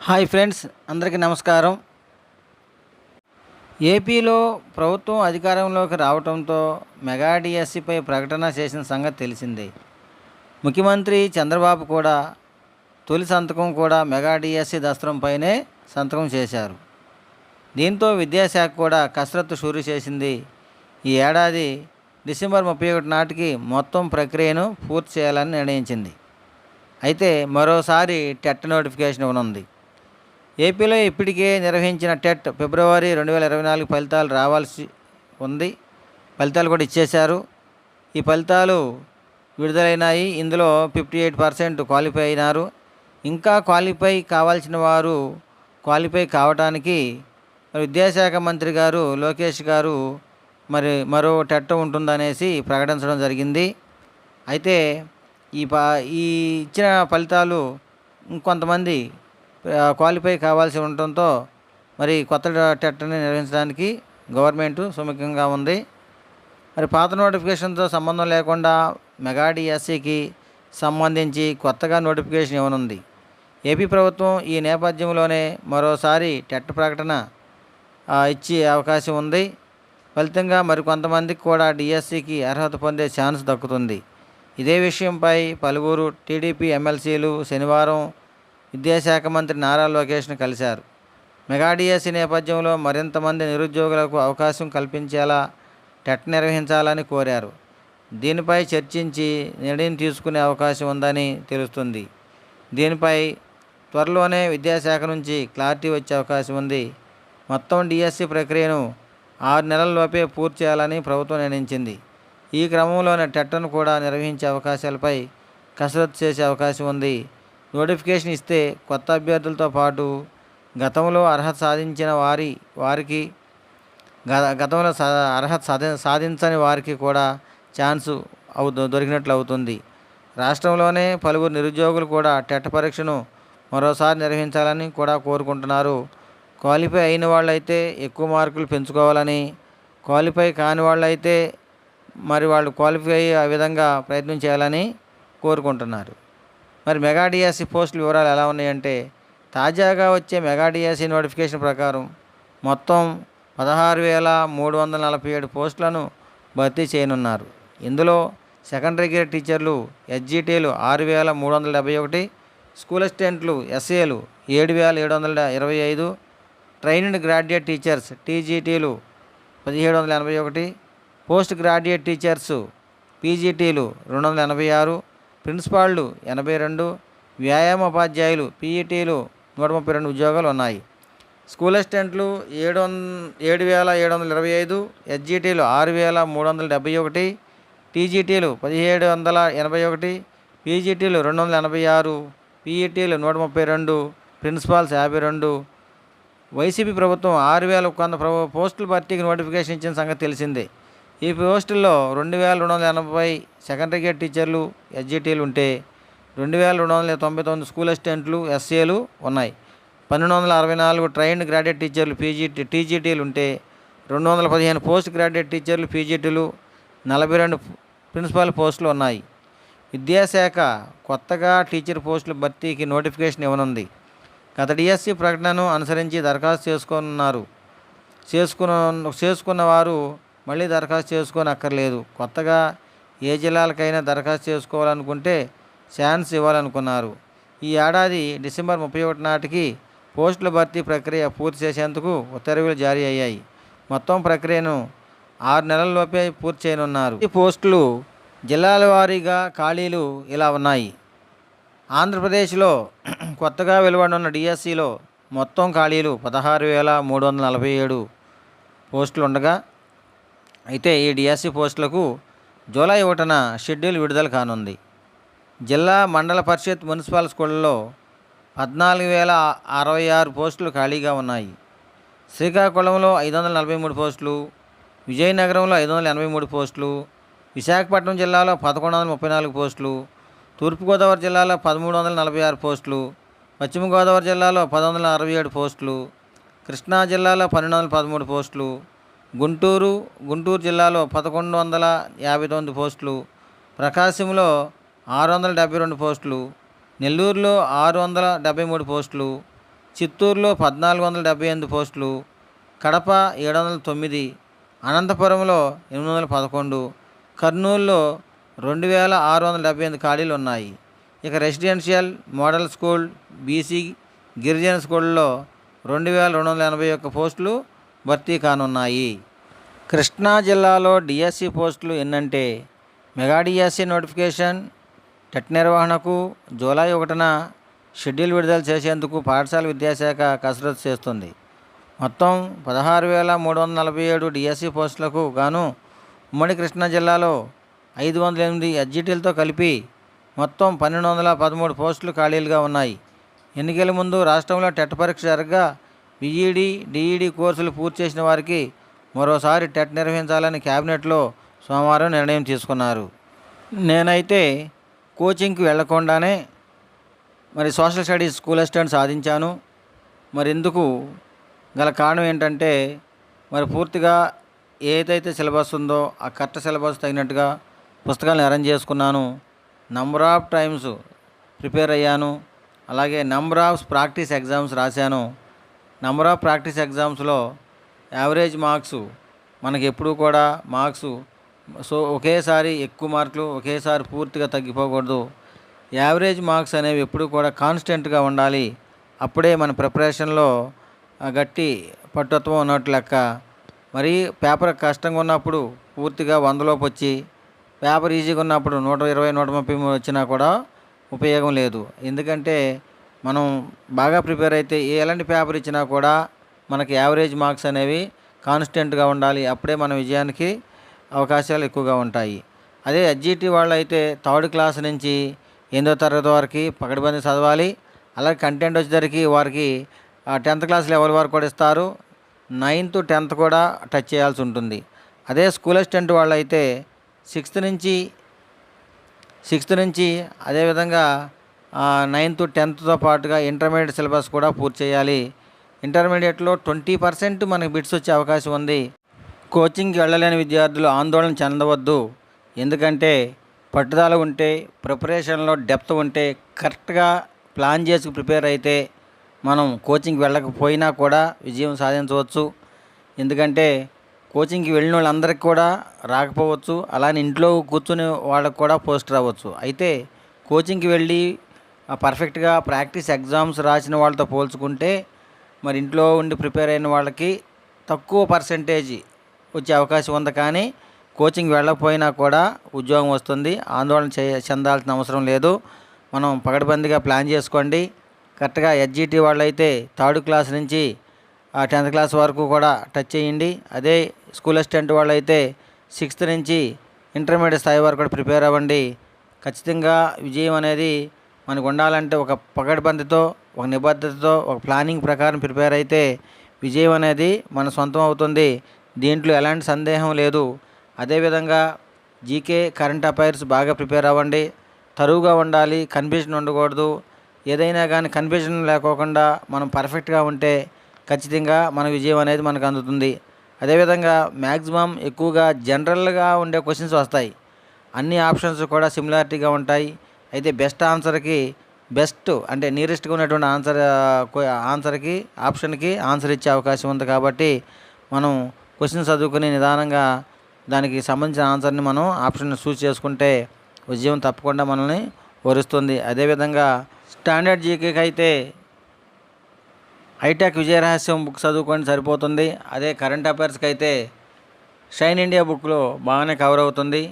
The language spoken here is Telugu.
హాయ్ ఫ్రెండ్స్ అందరికీ నమస్కారం. ఏపీలో ప్రభుత్వం అధికారంలోకి రావడంతో మెగా డిఎస్సిపై ప్రకటన చేసిన సంగతి తెలిసిందే. ముఖ్యమంత్రి చంద్రబాబు కూడా తొలి సంతకం కూడా మెగా డిఎస్సి దస్త్రంపైనే సంతకం చేశారు. దీంతో విద్యాశాఖ కూడా కసరత్తు షూరు చేసింది. ఈ ఏడాది డిసెంబర్ ముప్పై ఒకటి నాటికి మొత్తం ప్రక్రియను పూర్తి చేయాలని నిర్ణయించింది. అయితే మరోసారి టెట్ నోటిఫికేషన్ ఇవ్వనుంది. ఏపీలో ఇప్పటికే నిర్వహించిన టెట్ ఫిబ్రవరి రెండు వేల ఇరవై నాలుగు ఫలితాలు రావాల్సి ఉంది. ఫలితాలు కూడా ఇచ్చేశారు. ఈ ఫలితాలు విడుదలైనాయి. ఇందులో ఫిఫ్టీ ఎయిట్ పర్సెంట్ క్వాలిఫై అయినారు. ఇంకా క్వాలిఫై కావాల్సిన వారు క్వాలిఫై కావడానికి మరి విద్యాశాఖ మంత్రి గారు లోకేష్ గారు మరి మరో టెట్ ఉంటుందనేసి ప్రకటించడం జరిగింది. అయితే ఈ పా ఈ ఇచ్చిన ఫలితాలు ఇంకొంతమంది క్వాలిఫై కావాల్సి ఉండటంతో మరి కొత్త టెట్ని నిర్వహించడానికి గవర్నమెంట్ సుముఖంగా ఉంది. మరి పాత నోటిఫికేషన్తో సంబంధం లేకుండా మెగా డిఎస్సికి సంబంధించి కొత్తగా నోటిఫికేషన్ ఇవ్వనుంది. ఏపీ ప్రభుత్వం ఈ నేపథ్యంలోనే మరోసారి టెట్ ప్రకటన ఇచ్చే అవకాశం ఉంది. ఫలితంగా మరికొంతమందికి కూడా డిఎస్సికి అర్హత పొందే ఛాన్స్ దక్కుతుంది. ఇదే విషయంపై పలువురు టీడీపీ ఎమ్మెల్సీలు శనివారం విద్యాశాఖ మంత్రి నారా లోకేష్ను కలిశారు. మెగాడిఎస్సీ నేపథ్యంలో మరింతమంది నిరుద్యోగులకు అవకాశం కల్పించేలా టెట్ నిర్వహించాలని కోరారు. దీనిపై చర్చించి నిర్ణయం తీసుకునే అవకాశం ఉందని తెలుస్తుంది. దీనిపై త్వరలోనే విద్యాశాఖ నుంచి క్లారిటీ వచ్చే అవకాశం ఉంది. మొత్తం డిఎస్సి ప్రక్రియను ఆరు నెలల్లోపే పూర్తి చేయాలని ప్రభుత్వం నిర్ణయించింది. ఈ క్రమంలోనే టెట్ను కూడా నిర్వహించే అవకాశాలపై కసరత్తు చేసే అవకాశం ఉంది. నోటిఫికేషన్ ఇస్తే కొత్త అభ్యర్థులతో పాటు గతంలో అర్హత సాధించిన వారి వారికి గతంలో సా అర్హత సాధి సాధించని వారికి కూడా ఛాన్సు అవు దొరికినట్లు అవుతుంది. రాష్ట్రంలోనే పలువురు నిరుద్యోగులు కూడా టెట్ పరీక్షను మరోసారి నిర్వహించాలని కూడా కోరుకుంటున్నారు. క్వాలిఫై అయిన వాళ్ళైతే ఎక్కువ మార్కులు పెంచుకోవాలని క్వాలిఫై కాని వాళ్ళైతే మరి వాళ్ళు క్వాలిఫై అయ్యే విధంగా ప్రయత్నం చేయాలని కోరుకుంటున్నారు. మరి మెగాడియాసి పోస్టుల వివరాలు ఎలా ఉన్నాయంటే తాజాగా వచ్చే మెగాడియాసి నోటిఫికేషన్ ప్రకారం మొత్తం పదహారు వేల మూడు వందల నలభై ఏడు పోస్టులను భర్తీ చేయనున్నారు. ఇందులో సెకండరీ గ్రేడ్ టీచర్లు ఎస్జిటీలు ఆరు వేల మూడు వందల డెబ్బై ఒకటి స్కూల్ అసిస్టెంట్లు ఎస్ఏలు ఏడు వేల ఏడు వందల ఇరవై ఐదు ట్రైన్డ్ గ్రాడ్యుయేట్ టీచర్స్ టీజీటీలు పదిహేడు వందల ఎనభై ఒకటి పోస్ట్ గ్రాడ్యుయేట్ టీచర్సు పీజీటీలు రెండు వందల ఎనభై ఆరు ప్రిన్సిపాళ్ళు ఎనభై రెండు వ్యాయామోపాధ్యాయులు పీఈటీలు నూట ముప్పై రెండు ఉద్యోగాలు ఉన్నాయి. స్కూల్ అసిస్టెంట్లు ఏడు వంద ఏడు వేల ఏడు వందల ఇరవై ఐదు ఎస్జిటీలు ఆరు వేల మూడు వందల డెబ్బై ఒకటి టీజీటీలు పదిహేడు వందల ఎనభై ఒకటి పీజీటీలు రెండు వందల ఎనభై ఆరు పీఈటీలు నూట ముప్పై రెండు ప్రిన్సిపాల్స్ యాభై రెండు. వైసీపీ ప్రభుత్వం ఆరు వేల కొంత పోస్టుల భర్తీకి నోటిఫికేషన్ ఇచ్చిన సంగతి తెలిసిందే. ఈ పోస్టుల్లో రెండు వేల రెండు వందల ఎనభై సెకండరీ గ్రేడ్ టీచర్లు ఎస్జిటీలు ఉంటే రెండు వేల రెండు వందల తొంభై తొమ్మిది స్కూల్ అసిస్టెంట్లు ఎస్ఏలు ఉన్నాయి. పన్నెండు వందల అరవై నాలుగు ట్రైన్డ్ గ్రాడ్యుయేట్ టీచర్లు పీజీటీ టీజీటీలు ఉంటే రెండు వందల పదిహేను పోస్ట్ గ్రాడ్యుయేట్ టీచర్లు పీజీటీలు నలభై రెండు ప్రిన్సిపాల్ పోస్టులు ఉన్నాయి. విద్యాశాఖ కొత్తగా టీచర్ పోస్టుల భర్తీకి నోటిఫికేషన్ ఇవ్వనుంది. గత డిఎస్సి ప్రకటనను అనుసరించి దరఖాస్తు చేసుకున్నారు చేసుకున్న చేసుకున్న వారు మళ్ళీ దరఖాస్తు చేసుకొని అక్కర్లేదు కొత్తగా ఏ జిల్లాలకైనా దరఖాస్తు చేసుకోవాలనుకుంటే ఛాన్స్ ఇవ్వాలనుకున్నారు. ఈ ఏడాది డిసెంబర్ ముప్పై ఒకటి నాటికి పోస్టుల భర్తీ ప్రక్రియ పూర్తి చేసేందుకు ఉత్తర్వులు జారీ అయ్యాయి. మొత్తం ప్రక్రియను ఆరు నెలల్లోపే పూర్తి చేయనున్నారు. ఈ పోస్టులు జిల్లాల వారీగా ఖాళీలు ఇలా ఉన్నాయి. ఆంధ్రప్రదేశ్లో కొత్తగా వెలువడనున్న డిఎస్సిలో మొత్తం ఖాళీలు పదహారు వేల మూడు వందల నలభై ఏడు పోస్టులు ఉండగా అయితే ఈ డిఎస్సి పోస్టులకు జూలై ఒకటిన షెడ్యూల్ విడుదల కానుంది. జిల్లా మండల పరిషత్ మున్సిపల్ స్కూళ్ళలో పద్నాలుగు వేల అరవై ఆరు పోస్టులు ఖాళీగా ఉన్నాయి. శ్రీకాకుళంలో ఐదు వందల నలభై మూడు పోస్టులు విజయనగరంలో ఐదు వందల ఎనభై మూడు పోస్టులు విశాఖపట్నం జిల్లాలో పదకొండు వందల ముప్పై నాలుగు పోస్టులు తూర్పుగోదావరి జిల్లాలో పదమూడు వందల నలభై ఆరు పోస్టులు పశ్చిమ గోదావరి జిల్లాలో పది వందల అరవై ఏడు పోస్టులు కృష్ణా జిల్లాలో పన్నెండు వందల పదమూడు పోస్టులు గుంటూరు గుంటూరు జిల్లాలో పదకొండు వందల యాభై తొమ్మిది పోస్టులు ప్రకాశంలో ఆరు వందల డెబ్బై రెండు పోస్టులు నెల్లూరులో ఆరు వందల డెబ్బై మూడు పోస్టులు చిత్తూరులో పద్నాలుగు వందల డెబ్బై ఎనిమిది పోస్టులు కడప ఏడు వందల తొమ్మిది అనంతపురంలో ఎనిమిది వందల పదకొండు కర్నూలులో రెండు వేల ఆరు వందల డెబ్బై ఎనిమిది ఖాళీలు ఉన్నాయి. ఇక రెసిడెన్షియల్ మోడల్ స్కూల్ బీసీ గిరిజన స్కూళ్ళలో రెండు వేల రెండు వందల ఎనభై ఒక్క పోస్టులు భర్తీ కానున్నాయి కృష్ణా జిల్లాలో డిఎస్సి పోస్టులు ఎన్నంటే మెగా డిఎస్సి నోటిఫికేషన్ టెట్ నిర్వహణకు జూలై ఒకటిన షెడ్యూల్ విడుదల చేసేందుకు పాఠశాల విద్యాశాఖ కసరత్తు చేస్తుంది. మొత్తం పదహారు వేల మూడు వందల నలభై ఏడు డిఎస్సి పోస్టులకు గాను ఉమ్మడి కృష్ణా జిల్లాలో ఐదు వందల ఎనిమిది ఎడ్జిటీలతో కలిపి మొత్తం పన్నెండు వందల పదమూడు పోస్టులు ఖాళీలుగా ఉన్నాయి. ఎన్నికల ముందు రాష్ట్రంలో టెట్ పరీక్ష జరగగా బీఈడి డిఈడి కోర్సులు పూర్తి చేసిన వారికి మరోసారి టెట్ నిర్వహించాలని క్యాబినెట్లో సోమవారం నిర్ణయం తీసుకున్నారు. నేనైతే కోచింగ్కి వెళ్ళకుండానే మరి సోషల్ స్టడీస్ స్కూల్ అసిస్టెంట్ సాధించాను. మరి ఎందుకు గల కారణం ఏంటంటే మరి పూర్తిగా ఏదైతే సిలబస్ ఉందో ఆ కరెక్ట్ సిలబస్ తగినట్టుగా పుస్తకాలను అరేంజ్ చేసుకున్నాను. నంబర్ ఆఫ్ టైమ్స్ ప్రిపేర్ అయ్యాను. అలాగే నంబర్ ఆఫ్ ప్రాక్టీస్ ఎగ్జామ్స్ రాశాను. నంబర్ ఆఫ్ ప్రాక్టీస్ ఎగ్జామ్స్లో యావరేజ్ మార్క్స్ మనకి ఎప్పుడూ కూడా మార్క్స్ సో ఒకేసారి ఎక్కువ మార్కులు ఒకేసారి పూర్తిగా తగ్గిపోకూడదు. యావరేజ్ మార్క్స్ అనేవి ఎప్పుడు కూడా కాన్స్టెంట్గా ఉండాలి. అప్పుడే మన ప్రిపరేషన్లో గట్టి పట్టుత్వం ఉన్నట్టు లెక్క. మరి పేపర్ కష్టంగా ఉన్నప్పుడు పూర్తిగా వందలోపు వచ్చి పేపర్ ఈజీగా ఉన్నప్పుడు నూట ఇరవై నూట ముప్పై మూడు వచ్చినా కూడా ఉపయోగం లేదు. ఎందుకంటే మనం బాగా ప్రిపేర్ అయితే ఎలాంటి పేపర్ ఇచ్చినా కూడా మనకి యావరేజ్ మార్క్స్ అనేవి కాన్స్టెంట్గా ఉండాలి. అప్పుడే మన విజయానికి అవకాశాలు ఎక్కువగా ఉంటాయి. అదే ఎస్జిటి వాళ్ళు అయితే థర్డ్ క్లాస్ నుంచి ఎనిమిదో తరగతి వరకు పకడ్బందీ చదవాలి. అలాగే కంటెంట్ వచ్చేసరికి వారికి టెన్త్ క్లాస్ లెవెల్ వరకు కూడా ఇస్తారు. నైన్త్ టెన్త్ కూడా టచ్ చేయాల్సి ఉంటుంది. అదే స్కూల్ అసిస్టెంట్ వాళ్ళు అయితే సిక్స్త్ నుంచి సిక్స్త్ నుంచి అదేవిధంగా నైన్త్ టెన్త్తో పాటుగా ఇంటర్మీడియట్ సిలబస్ కూడా పూర్తి చేయాలి. ఇంటర్మీడియట్లో ట్వంటీ పర్సెంట్ మనకి బిట్స్ వచ్చే అవకాశం ఉంది. కోచింగ్కి వెళ్ళలేని విద్యార్థులు ఆందోళన చెందవద్దు. ఎందుకంటే పట్టుదల ఉంటే ప్రిపరేషన్లో డెప్త్ ఉంటే కరెక్ట్గా ప్లాన్ చేసి ప్రిపేర్ అయితే మనం కోచింగ్కి వెళ్ళకపోయినా కూడా విజయం సాధించవచ్చు. ఎందుకంటే కోచింగ్కి వెళ్ళిన వాళ్ళందరికీ కూడా రాకపోవచ్చు. అలానే ఇంట్లో కూర్చుని వాళ్ళకు కూడా పోస్ట్ రావచ్చు. అయితే కోచింగ్కి వెళ్ళి పర్ఫెక్ట్గా ప్రాక్టీస్ ఎగ్జామ్స్ రాసిన వాళ్ళతో పోల్చుకుంటే మరి ఇంట్లో ఉండి ప్రిపేర్ అయిన వాళ్ళకి తక్కువ పర్సంటేజ్ వచ్చే అవకాశం ఉంది. కానీ కోచింగ్ వెళ్ళకపోయినా కూడా ఉద్యోగం వస్తుంది. ఆందోళన చే చెందాల్సిన అవసరం లేదు. మనం పగడబందిగా ప్లాన్ చేసుకోండి. కరెక్ట్గా ఎస్జిటి వాళ్ళు అయితే థర్డ్ క్లాస్ నుంచి టెన్త్ క్లాస్ వరకు కూడా టచ్ చేయండి. అదే స్కూల్ అసిస్టెంట్ వాళ్ళు అయితే సిక్స్త్ నుంచి ఇంటర్మీడియట్ స్థాయి వరకు కూడా ప్రిపేర్ అవ్వండి. ఖచ్చితంగా విజయం అనేది మనకు ఉండాలంటే ఒక పకడ్బందీతో ఒక నిబద్ధతతో ఒక ప్లానింగ్ ప్రకారం ప్రిపేర్ అయితే విజయం అనేది మన సొంతం అవుతుంది. దీంట్లో ఎలాంటి సందేహం లేదు. అదేవిధంగా జీకే కరెంట్ అఫైర్స్ బాగా ప్రిపేర్ అవ్వండి. తరువుగా ఉండాలి కన్ఫ్యూజన్ ఉండకూడదు. ఏదైనా కానీ కన్ఫ్యూజన్ లేకోకుండా మనం పర్ఫెక్ట్గా ఉంటే ఖచ్చితంగా మన విజయం అనేది మనకు అందుతుంది. అదేవిధంగా మ్యాక్సిమం ఎక్కువగా జనరల్గా ఉండే క్వశ్చన్స్ వస్తాయి. అన్ని ఆప్షన్స్ కూడా సిమిలారిటీగా ఉంటాయి. అయితే బెస్ట్ ఆన్సర్కి బెస్ట్ అంటే నియరెస్ట్గా ఉన్నటువంటి ఆన్సర్ ఆన్సర్కి ఆప్షన్కి ఆన్సర్ ఇచ్చే అవకాశం ఉంది కాబట్టి మనం క్వశ్చన్ చదువుకుని నిదానంగా దానికి సంబంధించిన ఆన్సర్ని మనం ఆప్షన్ చూస్ చేసుకుంటే విజయం తప్పకుండా మనల్ని వరుస్తుంది. అదేవిధంగా స్టాండర్డ్ జీకేకి అయితే హైటెక్ విజయరహస్యం బుక్ చదువుకోండి సరిపోతుంది. అదే కరెంట్ అఫైర్స్కి అయితే షైన్ ఇండియా బుక్లో బాగానే కవర్ అవుతుంది.